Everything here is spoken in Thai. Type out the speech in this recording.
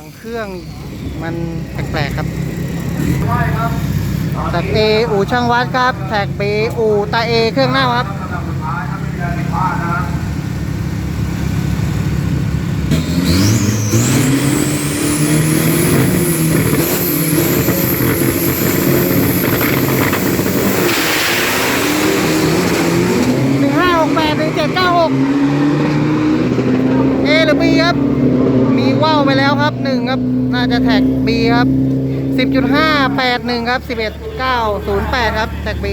ยงเครื่องมันแปลกๆครับแท็เออูช่างวัดครับ แท็กบีอูตาเอเครื่องหน้าครับหนึ่งห้าหกแปดหนึ่งเจ็ดเก้าหก ไปแล้วครับหนึ่งครับ น่าจะแท็ก B ครับสิบจุดห้าแปดหนึ่งครับสิบเอ็ดเก้าศูนย์แปดครับ แท็ก B